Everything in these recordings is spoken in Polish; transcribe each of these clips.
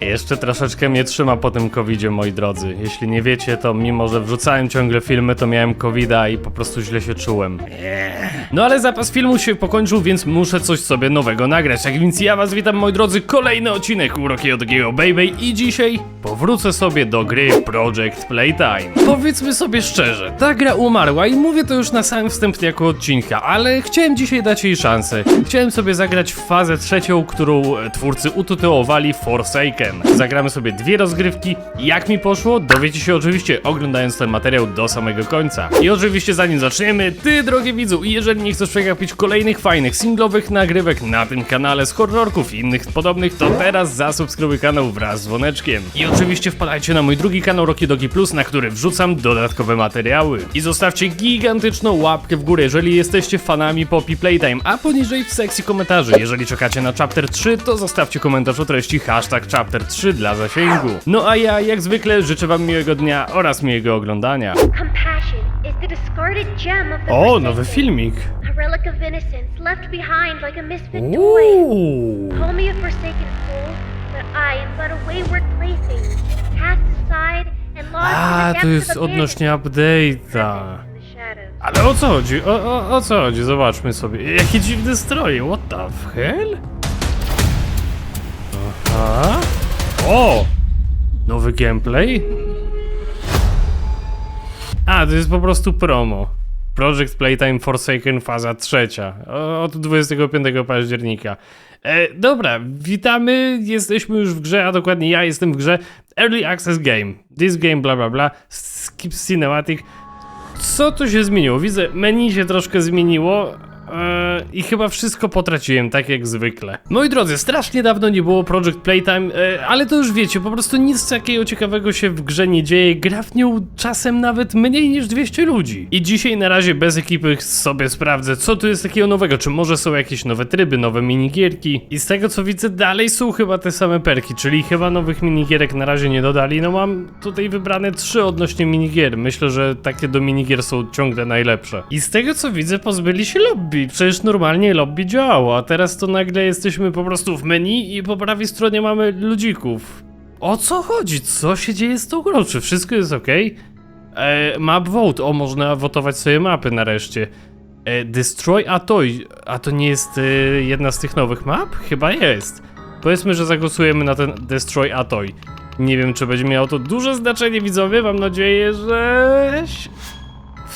Jeszcze troszeczkę mnie trzyma po tym covidzie, moi drodzy. Jeśli nie wiecie, to mimo, że wrzucałem ciągle filmy, to miałem covida i po prostu źle się czułem. No ale zapas filmu się pokończył, więc muszę coś sobie nowego nagrać. Tak więc ja was witam, moi drodzy, kolejny odcinek Urokiego Takiego Baby i dzisiaj powrócę sobie do gry Project Playtime. Powiedzmy sobie szczerze, ta gra umarła i mówię to już na samym wstępniaku odcinka, ale chciałem dzisiaj dać jej szansę. Chciałem sobie zagrać w fazę trzecią, którą twórcy utytułowali Forsaken. Zagramy sobie dwie rozgrywki. Jak mi poszło, dowiecie się oczywiście oglądając ten materiał do samego końca. I oczywiście zanim zaczniemy, ty drogi widzu, jeżeli nie chcesz przegapić kolejnych fajnych singlowych nagrywek na tym kanale z horrorków i innych podobnych, to teraz zasubskrybuj kanał wraz z dzwoneczkiem. I oczywiście wpadajcie na mój drugi kanał Rocky Dogi Plus, na który wrzucam dodatkowe materiały. I zostawcie gigantyczną łapkę w górę, jeżeli jesteście fanami Poppy Playtime, a poniżej w sekcji komentarzy. Jeżeli czekacie na chapter 3, to zostawcie komentarz o treści hashtag chapter 3 dla zasięgu. No a ja, jak zwykle, życzę wam miłego dnia oraz miłego oglądania. O, nowy filmik. Relic of innocence left behind like a misfit toy. Uuu. Call me a forsaken fool, but I am but a wayward plaything, cast aside and lost A, in the to jest odnośnie update'a. Ale o co chodzi? O, o, o co chodzi? Zobaczmy sobie. Jakie dziwne stroje, what the hell? Aha. O! Nowy gameplay? A, to jest po prostu promo. Project Playtime Forsaken faza trzecia. Od 25 października. E, dobra, witamy. Jesteśmy już w grze, a dokładnie ja jestem w grze Early Access Game. This game, bla bla bla. Skip Cinematic. Co tu się zmieniło? Widzę, menu się troszkę zmieniło. E, I chyba wszystko potraciłem, tak jak zwykle. Moi drodzy, strasznie dawno nie było Project Playtime, e, ale to już wiecie, po prostu nic takiego ciekawego się w grze nie dzieje. Gra w nią czasem nawet mniej niż 200 ludzi. I dzisiaj na razie bez ekipy sobie sprawdzę, co tu jest takiego nowego. Czy może są jakieś nowe tryby, nowe minigierki? I z tego co widzę, dalej są chyba te same perki, czyli chyba nowych minigierek na razie nie dodali. No mam tutaj wybrane trzy odnośnie minigier. Myślę, że takie do minigier są ciągle najlepsze. I z tego co widzę, pozbyli się lobby. Przecież normalnie lobby działało, a teraz to nagle jesteśmy po prostu w menu i po prawej stronie mamy ludzików. O co chodzi? Co się dzieje z tą grą? Czy wszystko jest ok? E, map vote. O, można wotować sobie mapy nareszcie. E, Destroy Atoy. A to nie jest e, jedna z tych nowych map? Chyba jest. Powiedzmy, że zagłosujemy na ten Destroy Atoy. Nie wiem, czy będzie miało to duże znaczenie, widzowie. Mam nadzieję, że...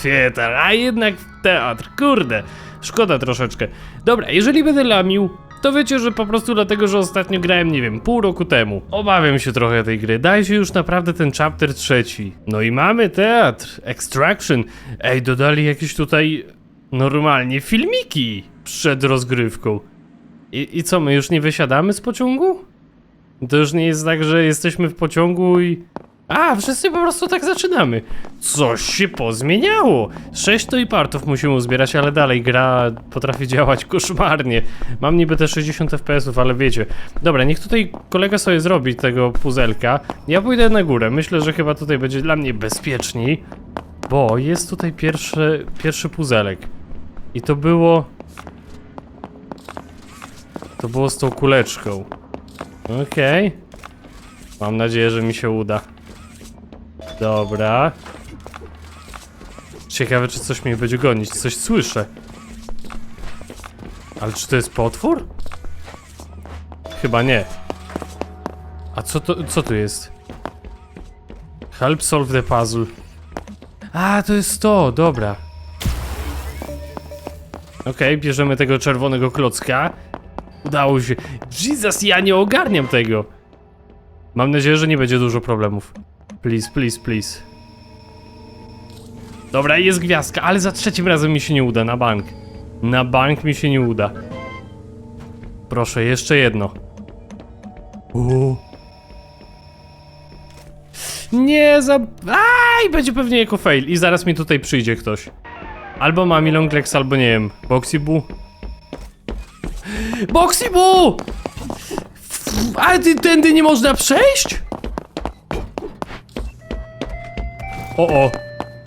Theater, a jednak teatr. Kurde, szkoda troszeczkę. Dobra, jeżeli będę lamił, to wiecie, że po prostu dlatego, że ostatnio grałem, nie wiem, pół roku temu. Obawiam się trochę tej gry. Daj się już naprawdę ten chapter trzeci. No i mamy teatr, Extraction. Ej, dodali jakieś tutaj normalnie filmiki przed rozgrywką. I, I co, my już nie wysiadamy z pociągu? To już nie jest tak, że jesteśmy w pociągu i... A, wszyscy po prostu tak zaczynamy. Coś się pozmieniało. Sześć to i partów musimy uzbierać, ale dalej gra potrafi działać koszmarnie. Mam niby te 60 fps, ale wiecie. Dobra, niech tutaj kolega sobie zrobi tego puzelka. Ja pójdę na górę. Myślę, że chyba tutaj będzie dla mnie bezpieczniej. Bo jest tutaj pierwszy, pierwszy puzelek. I to było... To było z tą kuleczką. Okej. Mam nadzieję, że mi się uda. Dobra. Ciekawe, czy coś mnie będzie gonić. Coś słyszę. Ale czy to jest potwór? Chyba nie. A co to, co tu jest? Help solve the puzzle. A, to jest to, dobra. Okej, bierzemy tego czerwonego klocka. Udało się. Jesus, ja nie ogarniam tego. Mam nadzieję, że nie będzie dużo problemów. Please, please, please. Dobra, jest gwiazdka, ale za trzecim razem mi się nie uda, na bank. Na bank mi się nie uda. Proszę, jeszcze jedno. Uuu. Nie za... Aj, będzie pewnie jako fail i zaraz mi tutaj przyjdzie ktoś. Albo Mami Longlegs, albo nie wiem, Boxy Boo. Boxy Boo! A ty tędy nie można przejść? O, o.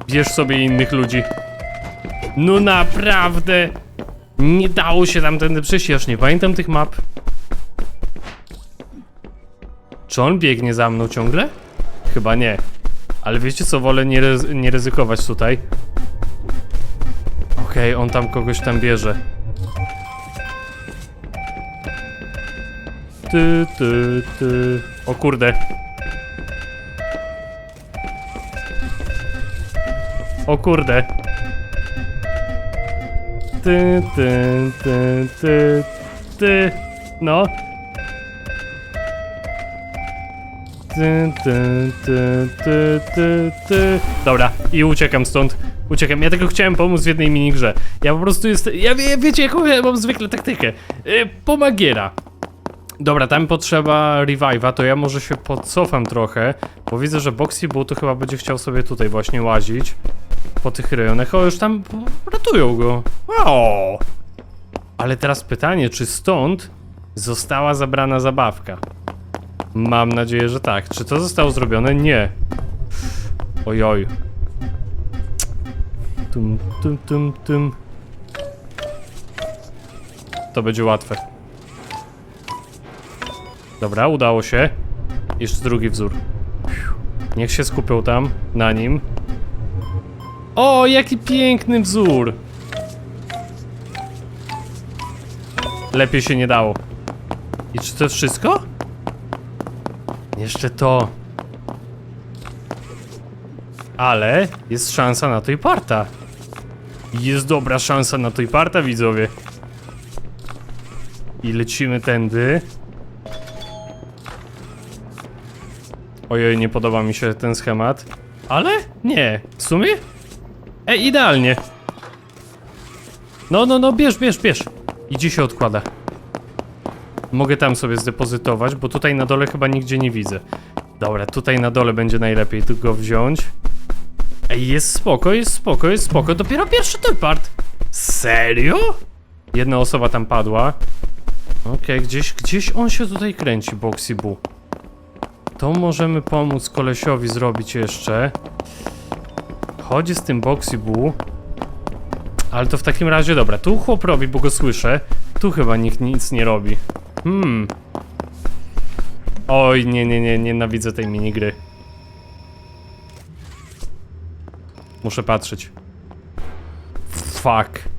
Bierz sobie innych ludzi. No naprawdę. Nie dało się tamtędy przejść, ja już nie pamiętam tych map. Czy on biegnie za mną ciągle? Chyba nie. Ale wiecie co, wolę nie, ryzy- nie ryzykować tutaj. Okej, on tam kogoś tam bierze. Ty, ty, ty. O kurde. O kurde. Ty, ty, ty, ty, ty. No. Ty, ty, ty, ty, ty, ty. Dobra, i uciekam stąd. Uciekam. Ja tylko chciałem pomóc w jednej minigrze. Ja po prostu jestem. Ja wie, wiecie, jaką ja mam zwykle taktykę. Yy, pomagiera. Dobra, tam potrzeba revive'a, to ja może się podcofam trochę, bo widzę, że Boxy Bull to chyba będzie chciał sobie tutaj właśnie łazić po tych rejonach. O, już tam ratują go. O! Ale teraz pytanie, czy stąd została zabrana zabawka? Mam nadzieję, że tak. Czy to zostało zrobione? Nie. Ojoj. Tum, tum, tum, tum. To będzie łatwe. Dobra, udało się. Jeszcze drugi wzór. Niech się skupią tam, na nim. O, jaki piękny wzór! Lepiej się nie dało. I czy to jest wszystko? Jeszcze to. Ale jest szansa na tej parta. Jest dobra szansa na tej parta, widzowie. I lecimy tędy. Ojej, nie podoba mi się ten schemat. Ale nie, w sumie? E, idealnie. No, no, no, bierz, bierz, bierz. Idzie się odkłada. Mogę tam sobie zdepozytować, bo tutaj na dole chyba nigdzie nie widzę. Dobra, tutaj na dole będzie najlepiej tu go wziąć. Ej, jest spoko, jest spoko, jest spoko. Dopiero pierwszy ten part. Serio? Jedna osoba tam padła. Okej, gdzieś, gdzieś on się tutaj kręci, Boxy Boo. To możemy pomóc kolesiowi zrobić jeszcze. Chodzi z tym Boxy Boo. Ale to w takim razie, dobra, tu chłop robi, bo go słyszę. Tu chyba nikt nic nie robi. Hmm. Oj, nie, nie, nie, nienawidzę tej minigry. Muszę patrzeć. Fuck.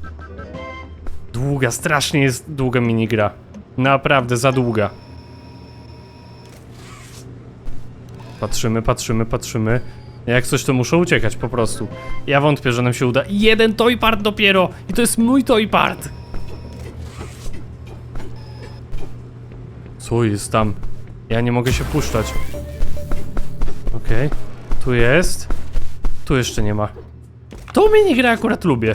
Długa, strasznie jest długa minigra. Naprawdę za długa. Patrzymy, patrzymy, patrzymy. Jak coś to muszę uciekać po prostu. Ja wątpię, że nam się uda. Jeden toy part dopiero! I to jest mój toy part! Co jest tam? Ja nie mogę się puszczać. Okej. Tu jest. Tu jeszcze nie ma. Tą minigrę akurat lubię.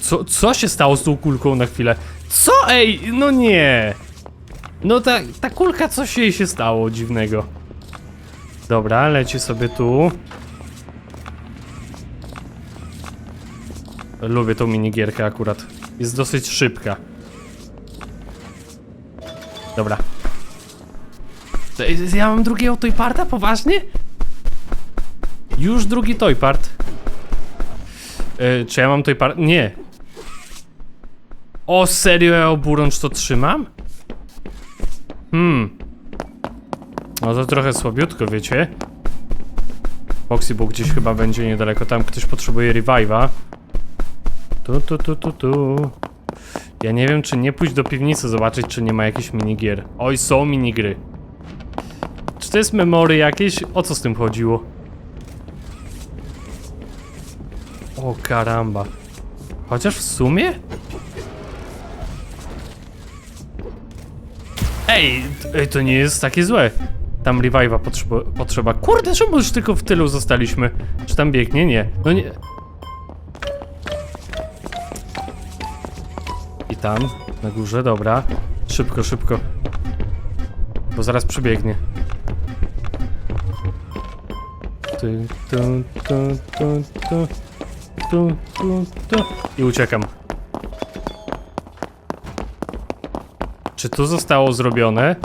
Co, co się stało z tą kulką na chwilę? Co? Ej, no nie! No ta, ta kulka, coś jej się stało dziwnego. Dobra, leci sobie tu. Lubię tą minigierkę akurat. Jest dosyć szybka. Dobra. Ja mam drugiego toyparta? Poważnie? Już drugi toypart. Yy, czy ja mam toypart? Nie. O, serio ja oburącz to trzymam? Hmm. No to trochę słabiutko, wiecie? Foxy Book gdzieś chyba będzie niedaleko. Tam ktoś potrzebuje revive'a. Tu, tu, tu, tu, tu. Ja nie wiem, czy nie pójść do piwnicy zobaczyć, czy nie ma jakichś minigier. Oj, są minigry. Czy to jest memory jakieś? O co z tym chodziło? O karamba. Chociaż w sumie? Ej, to nie jest takie złe. Tam revive'a potrzeba, potrzeba. Kurde, czemu już tylko w tylu zostaliśmy? Czy tam biegnie? Nie. No nie. I tam, na górze, dobra. Szybko, szybko. Bo zaraz przebiegnie. Tu, tu, tu, tu, tu, tu, tu, tu. I uciekam. Czy tu zostało zrobione?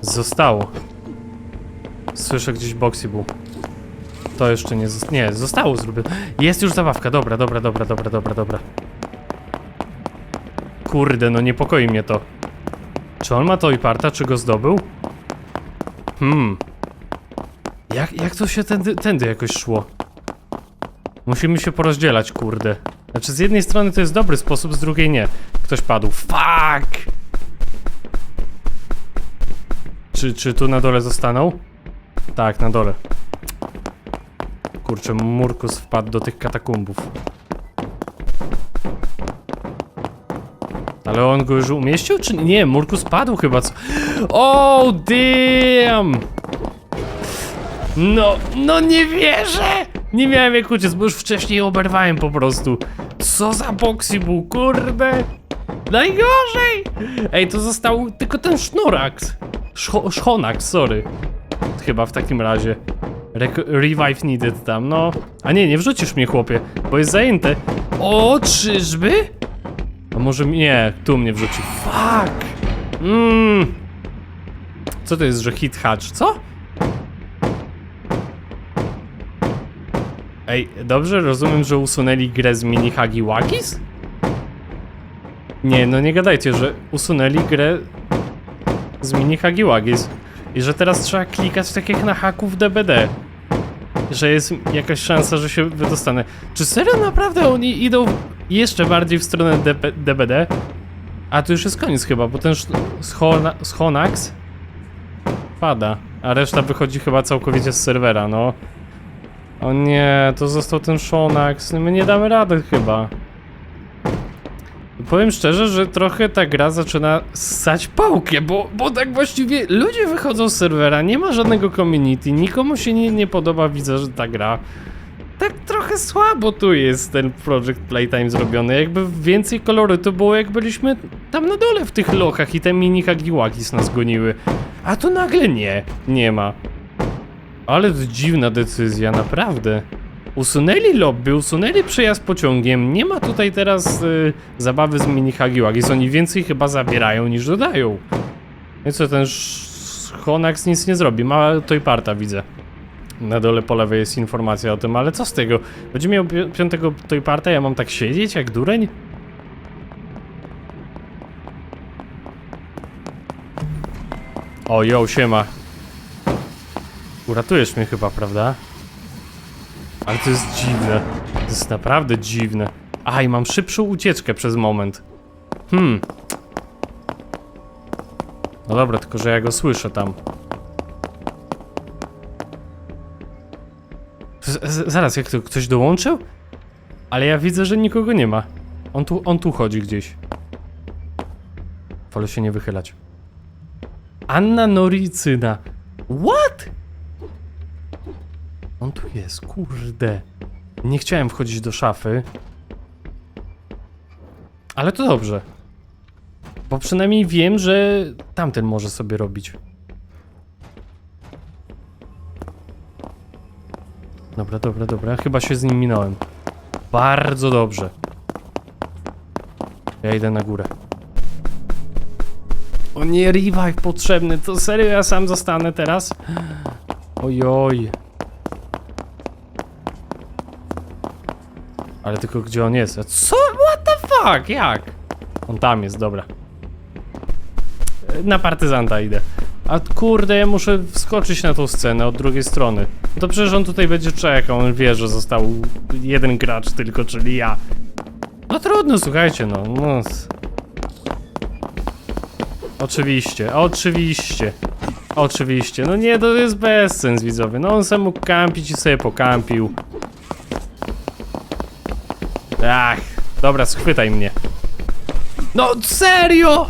Zostało. Słyszę gdzieś Boxy był. To jeszcze nie zostało. Nie, zostało zrobione. Jest już zabawka. Dobra, dobra, dobra, dobra, dobra, dobra. Kurde, no niepokoi mnie to. Czy on ma to i parta, czy go zdobył? Hmm. Jak, jak to się tędy, tędy jakoś szło? Musimy się porozdzielać, kurde. Znaczy, z jednej strony to jest dobry sposób, z drugiej nie. Ktoś padł. Fuck! Czy, czy tu na dole zostaną? Tak, na dole. Kurczę, Murkus wpadł do tych katakumbów. Ale on go już umieścił, czy nie? Murkus padł chyba, co? Oh, damn! No, no nie wierzę! Nie miałem jak uciec, bo już wcześniej oberwałem po prostu. Co za boksy był, kurde! Najgorzej! Ej, to został tylko ten sznurax. Szcho, szchonak, sorry. Chyba w takim razie. Rek- revive needed tam, no. A nie, nie wrzucisz mnie, chłopie, bo jest zajęte. O, czyżby? A może nie, tu mnie wrzuci. Fuck! Mmm. Co to jest, że hit hatch, co? Ej, dobrze rozumiem, że usunęli grę z mini Hagi Wagis? Nie, no nie gadajcie, że usunęli grę z mini Hagi Wagis. I że teraz trzeba klikać tak jak na haku w DBD. Że jest jakaś szansa, że się wydostanę. Czy serio naprawdę oni idą jeszcze bardziej w stronę DP DBD? A to już jest koniec chyba, bo ten Schonax pada, a reszta wychodzi chyba całkowicie z serwera, no. O nie, to został ten Shonax. My nie damy rady chyba. Powiem szczerze, że trochę ta gra zaczyna ssać pałkę, bo, bo tak właściwie ludzie wychodzą z serwera, nie ma żadnego community, nikomu się nie, nie podoba, widzę, że ta gra. Tak trochę słabo tu jest ten Project Playtime zrobiony, jakby więcej kolorytu było jak byliśmy tam na dole w tych lochach i te mini hagiwagis nas goniły. A tu nagle nie, nie ma. Ale to dziwna decyzja, naprawdę. Usunęli lobby, usunęli przejazd pociągiem. Nie ma tutaj teraz y, zabawy z mini Hagiwagis. Oni więcej chyba zabierają niż dodają. No i co, ten Honax nic nie zrobi. Ma to parta, widzę. Na dole po lewej jest informacja o tym, ale co z tego? Będzie miał pi- piątego i parta, ja mam tak siedzieć jak dureń? O, jo, siema. Uratujesz mnie chyba, prawda? Ale to jest dziwne. To jest naprawdę dziwne. Aj, mam szybszą ucieczkę przez moment. Hmm. No dobra, tylko że ja go słyszę tam. Z zaraz, jak to ktoś dołączył? Ale ja widzę, że nikogo nie ma. On tu, on tu chodzi gdzieś. Wolę się nie wychylać. Anna Noricyna. What? Jest, kurde. Nie chciałem wchodzić do szafy. Ale to dobrze. Bo przynajmniej wiem, że tamten może sobie robić. Dobra, dobra, dobra. Chyba się z nim minąłem. Bardzo dobrze. Ja idę na górę. O nie, revive potrzebny. To serio ja sam zostanę teraz? Ojoj. Ale tylko gdzie on jest? Co? What the fuck? Jak? On tam jest, dobra. Na partyzanta idę. A kurde, ja muszę wskoczyć na tą scenę od drugiej strony. To przecież on tutaj będzie czekał, on wie, że został jeden gracz tylko, czyli ja. No trudno, słuchajcie, no. no. Oczywiście, oczywiście. Oczywiście, no nie, to jest bezsens widzowie. No on sam mógł kampić i sobie pokampił. Ach, dobra, schwytaj mnie. No serio!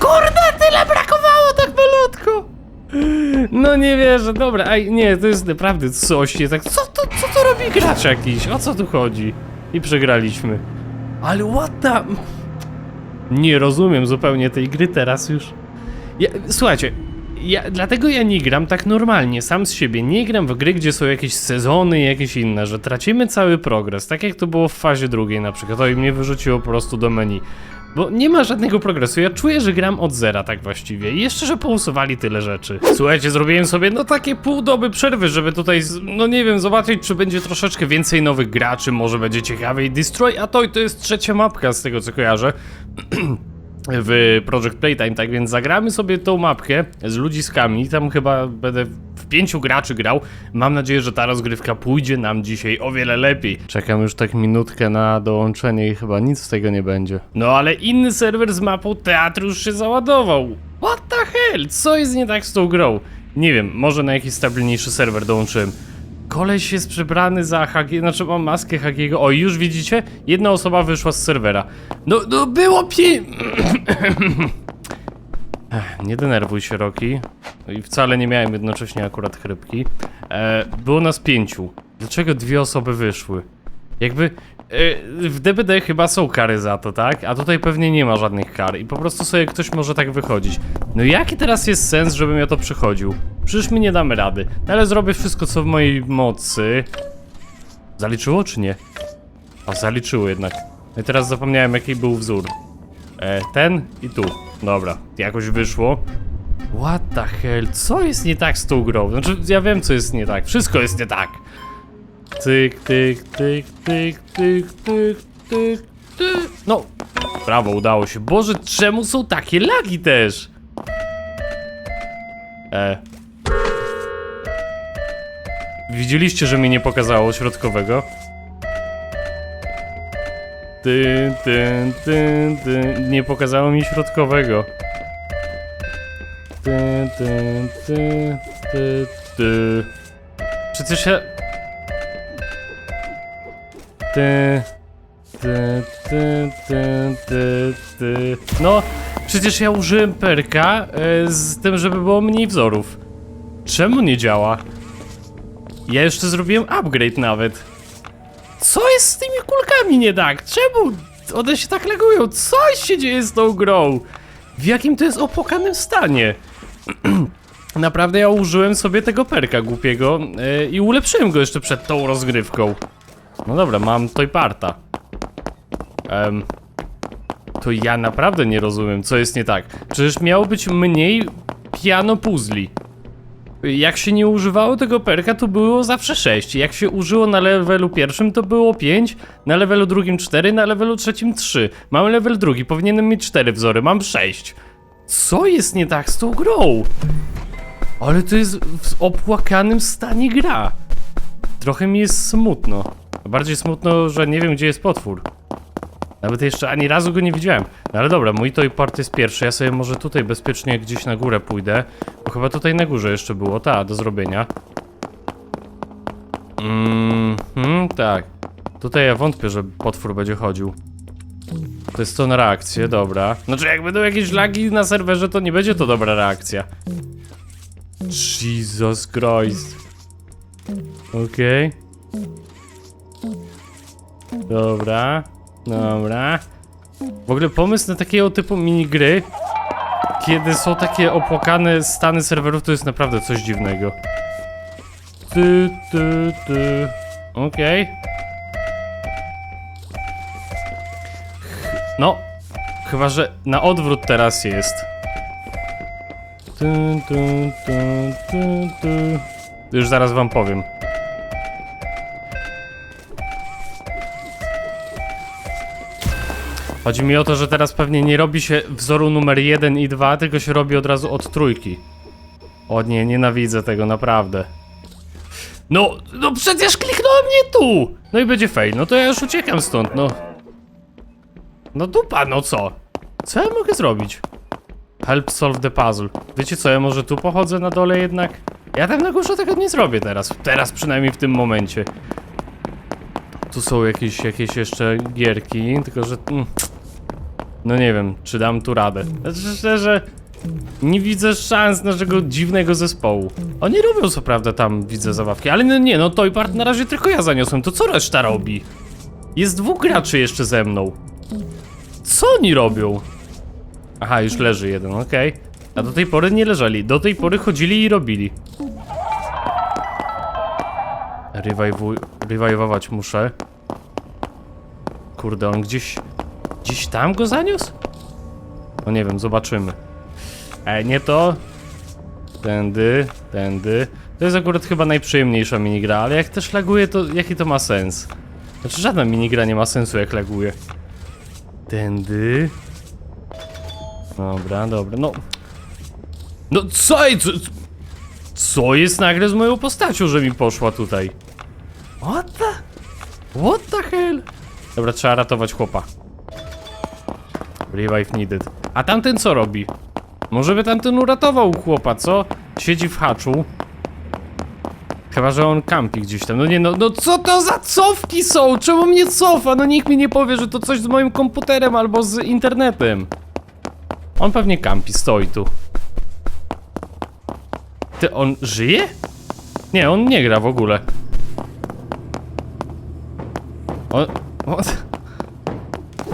Kurde, tyle brakowało tak malutko! No nie wierzę, dobra, aj, nie, to jest naprawdę coś, nie tak, co to, co to robi gracz jakiś, o co tu chodzi? I przegraliśmy. Ale what the... Nie rozumiem zupełnie tej gry teraz już. Ja, słuchajcie, ja, dlatego ja nie gram tak normalnie, sam z siebie. Nie gram w gry, gdzie są jakieś sezony i jakieś inne, że tracimy cały progres, tak jak to było w fazie drugiej na przykład. To i mnie wyrzuciło po prostu do menu. Bo nie ma żadnego progresu. Ja czuję, że gram od zera tak właściwie. I jeszcze, że pousuwali tyle rzeczy. Słuchajcie, zrobiłem sobie no takie pół doby przerwy, żeby tutaj, no nie wiem, zobaczyć, czy będzie troszeczkę więcej nowych graczy, może będzie ciekawiej. Destroy, a to, to jest trzecia mapka z tego, co kojarzę w Project Playtime, tak więc zagramy sobie tą mapkę z ludziskami, tam chyba będę w pięciu graczy grał. Mam nadzieję, że ta rozgrywka pójdzie nam dzisiaj o wiele lepiej. Czekam już tak minutkę na dołączenie i chyba nic z tego nie będzie. No ale inny serwer z mapą teatru już się załadował. What the hell? Co jest nie tak z tą grą? Nie wiem, może na jakiś stabilniejszy serwer dołączyłem. Koleś jest przebrany za HG, znaczy ma maskę HG'ego. O, już widzicie? Jedna osoba wyszła z serwera. No, no było. Ech, Nie denerwuj się, Roki. No I wcale nie miałem jednocześnie akurat chrypki. E, było nas pięciu. Dlaczego dwie osoby wyszły? Jakby w DBD chyba są kary za to, tak? A tutaj pewnie nie ma żadnych kar i po prostu sobie ktoś może tak wychodzić. No jaki teraz jest sens, żebym ja to przechodził? Przecież my nie damy rady. No ale zrobię wszystko, co w mojej mocy. Zaliczyło czy nie? A zaliczyło jednak. No i teraz zapomniałem, jaki był wzór. E, ten i tu. Dobra, jakoś wyszło. What the hell? Co jest nie tak z tą grą? Znaczy, ja wiem, co jest nie tak. Wszystko jest nie tak. Tyk, tyk, tyk, tyk, tyk, tyk, tyk, tyk. No, brawo, udało się. Boże, czemu są takie lagi też? E. Widzieliście, że mi nie pokazało środkowego? Ty, ty, ty, ty. Nie pokazało mi środkowego. Ty, ty, ty, ty, ty. Przecież ja... Ty, ty, ty, ty, ty, ty. No, przecież ja użyłem perka e, z tym, żeby było mniej wzorów. Czemu nie działa? Ja jeszcze zrobiłem upgrade nawet. Co jest z tymi kulkami nie tak? Czemu one się tak legują? Co się dzieje z tą grą? W jakim to jest opłakanym stanie? Naprawdę ja użyłem sobie tego perka głupiego yy, i ulepszyłem go jeszcze przed tą rozgrywką. No dobra, mam toy parta. Em, to ja naprawdę nie rozumiem, co jest nie tak. Przecież miało być mniej piano puzli. Jak się nie używało tego perka, to było zawsze 6. Jak się użyło na levelu pierwszym, to było 5, na levelu drugim 4, na levelu trzecim 3. Mam level drugi, powinienem mieć 4 wzory, mam 6. Co jest nie tak z tą grą? Ale to jest w opłakanym stanie gra. Trochę mi jest smutno. Bardziej smutno, że nie wiem, gdzie jest potwór. Nawet jeszcze ani razu go nie widziałem. No ale dobra, mój toy part jest pierwszy. Ja sobie może tutaj bezpiecznie gdzieś na górę pójdę. Bo chyba tutaj na górze jeszcze było, ta, do zrobienia. Mhm, tak. Tutaj ja wątpię, że potwór będzie chodził. To jest to na reakcję, dobra. Znaczy, jak będą jakieś lagi na serwerze, to nie będzie to dobra reakcja. Jesus Christ. Okej. Dobra. Dobra. W ogóle pomysł na takiego typu minigry, kiedy są takie opłakane stany serwerów, to jest naprawdę coś dziwnego. Ty, ty, ty. Okej. No, chyba że na odwrót teraz jest. Ty, ty, ty, ty, ty. Już zaraz wam powiem. Chodzi mi o to, że teraz pewnie nie robi się wzoru numer 1 i 2, tylko się robi od razu od trójki. O nie, nienawidzę tego, naprawdę. No, no przecież kliknąłem nie tu! No i będzie fail, no to ja już uciekam stąd, no. No dupa, no co? Co ja mogę zrobić? Help solve the puzzle. Wiecie co, ja może tu pochodzę na dole jednak? Ja tam na górze tego nie zrobię teraz. Teraz przynajmniej w tym momencie. Tu są jakieś, jakieś jeszcze gierki, tylko że... Mm, no nie wiem, czy dam tu radę. Znaczy szczerze, nie widzę szans naszego dziwnego zespołu. Oni robią co prawda tam, widzę zabawki, ale no nie, no Toy Part na razie tylko ja zaniosłem, to co reszta robi? Jest dwóch graczy jeszcze ze mną. Co oni robią? Aha, już leży jeden, okej. A do tej pory nie leżeli, do tej pory chodzili i robili. Rewajwuj, rewajwować muszę. Kurde, on gdzieś... Gdzieś tam go zaniósł? No nie wiem, zobaczymy. E, nie to. Tędy, tędy. To jest akurat chyba najprzyjemniejsza minigra, ale jak też laguje, to jaki to ma sens? Znaczy żadna minigra nie ma sensu jak laguje. Tędy. Dobra, dobra, no. No co, co, co jest nagle z moją postacią, że mi poszła tutaj? What the? What the hell? Dobra, trzeba ratować chłopa. Revive needed. A tamten co robi? Może by tamten uratował chłopa, co? Siedzi w haczu. Chyba, że on kampi gdzieś tam. No nie no, no co to za cofki są? Czemu mnie cofa? No nikt mi nie powie, że to coś z moim komputerem albo z internetem. On pewnie kampi, stoi tu. Ty, on żyje? Nie, on nie gra w ogóle. On... on...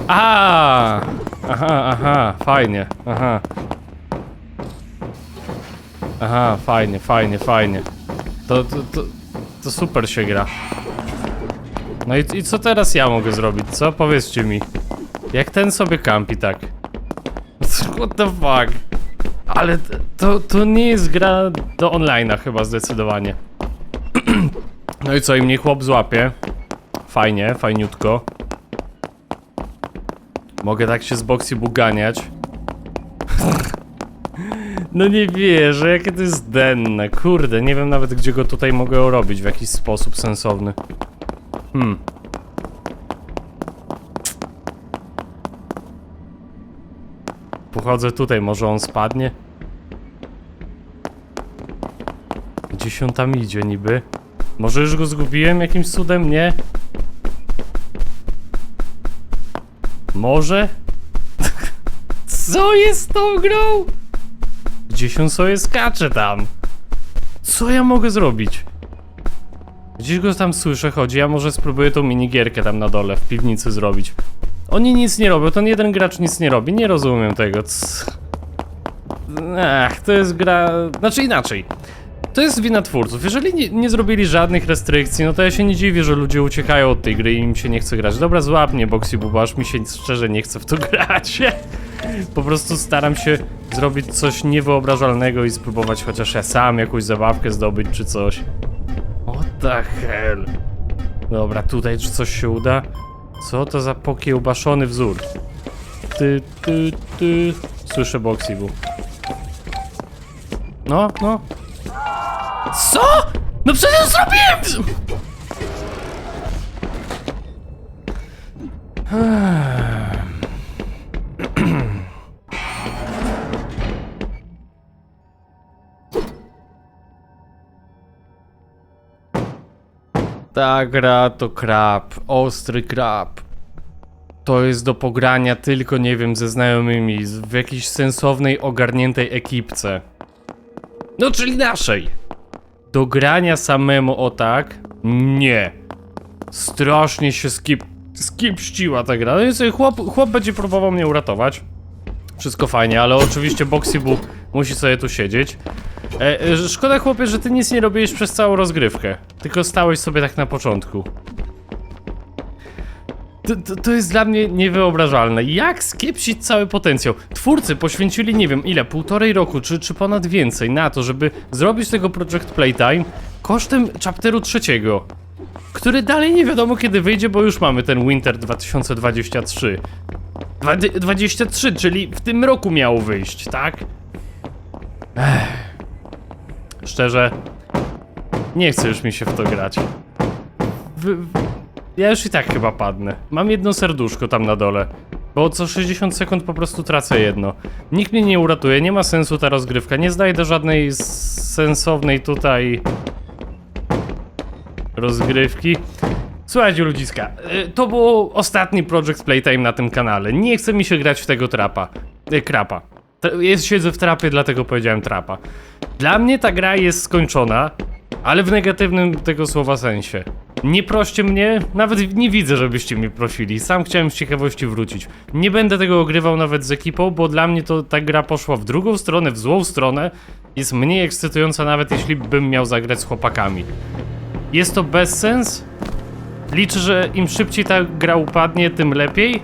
A, Aha, aha, fajnie, aha. Aha, fajnie, fajnie, fajnie. To, to, to, to super się gra. No i, i co teraz ja mogę zrobić, co? Powiedzcie mi. Jak ten sobie kampi tak? What the fuck? Ale to, to nie jest gra do online'a chyba zdecydowanie. No i co, i mnie chłop złapie. Fajnie, fajniutko. Mogę tak się z boksy buganiać. No nie wierzę, jakie to jest denne. Kurde, nie wiem nawet gdzie go tutaj mogę robić w jakiś sposób sensowny. Hmm. Pochodzę tutaj, może on spadnie? Gdzieś on tam idzie niby? Może już go zgubiłem jakimś cudem? Nie? Może? Co jest tą grą? Gdzieś on sobie skacze tam? Co ja mogę zrobić? Gdzieś go tam słyszę, chodzi, ja może spróbuję tą minigierkę tam na dole, w piwnicy zrobić. Oni nic nie robią, ten jeden gracz nic nie robi, nie rozumiem tego. C- Ach, to jest gra... Znaczy inaczej. To jest wina twórców. Jeżeli nie, nie zrobili żadnych restrykcji, no to ja się nie dziwię, że ludzie uciekają od tej gry i im się nie chce grać. Dobra, złap mnie, Boxy Buba, aż mi się szczerze nie chce w to grać. Po prostu staram się zrobić coś niewyobrażalnego i spróbować chociaż ja sam jakąś zabawkę zdobyć czy coś. What the hell? Dobra, tutaj czy coś się uda? Co to za pokiełbaszony wzór? Ty, ty, ty. Słyszę Boxibu. No, no. Co? No przecież zrobiłem! Ta gra to krab, ostry krab. To jest do pogrania tylko, nie wiem, ze znajomymi, w jakiejś sensownej, ogarniętej ekipce. No, czyli naszej. Do grania samemu o tak? Nie. Strasznie się skip, skipściła ta gra. No i sobie chłop, chłop będzie próbował mnie uratować. Wszystko fajnie, ale oczywiście Boxy Boo musi sobie tu siedzieć. E, e, szkoda chłopie, że ty nic nie robiłeś przez całą rozgrywkę. Tylko stałeś sobie tak na początku. To, to, to jest dla mnie niewyobrażalne. Jak skiepsić cały potencjał? Twórcy poświęcili, nie wiem, ile, półtorej roku, czy, czy ponad więcej na to, żeby zrobić tego Project Playtime kosztem chapteru trzeciego, który dalej nie wiadomo kiedy wyjdzie, bo już mamy ten Winter 2023. Dwa- 23, czyli w tym roku miało wyjść, tak? Ech. Szczerze, nie chce już mi się w to grać. W, w, ja już i tak chyba padnę. Mam jedno serduszko tam na dole. Bo co 60 sekund po prostu tracę jedno. Nikt mnie nie uratuje, nie ma sensu ta rozgrywka. Nie znajdę żadnej sensownej tutaj rozgrywki. Słuchajcie ludziska, y, to był ostatni Project Playtime na tym kanale. Nie chce mi się grać w tego trapa. Y, krapa. Jest, siedzę w trapie, dlatego powiedziałem trapa. Dla mnie ta gra jest skończona, ale w negatywnym tego słowa sensie. Nie proście mnie, nawet nie widzę, żebyście mnie prosili. Sam chciałem z ciekawości wrócić. Nie będę tego ogrywał nawet z ekipą, bo dla mnie to ta gra poszła w drugą stronę, w złą stronę. Jest mniej ekscytująca nawet jeśli bym miał zagrać z chłopakami. Jest to bezsens? Liczę, że im szybciej ta gra upadnie, tym lepiej.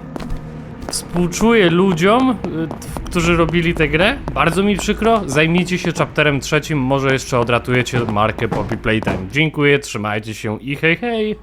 Współczuję ludziom, y, którzy robili tę grę. Bardzo mi przykro. Zajmijcie się chapterem trzecim, może jeszcze odratujecie markę Poppy Playtime. Dziękuję, trzymajcie się i hej hej!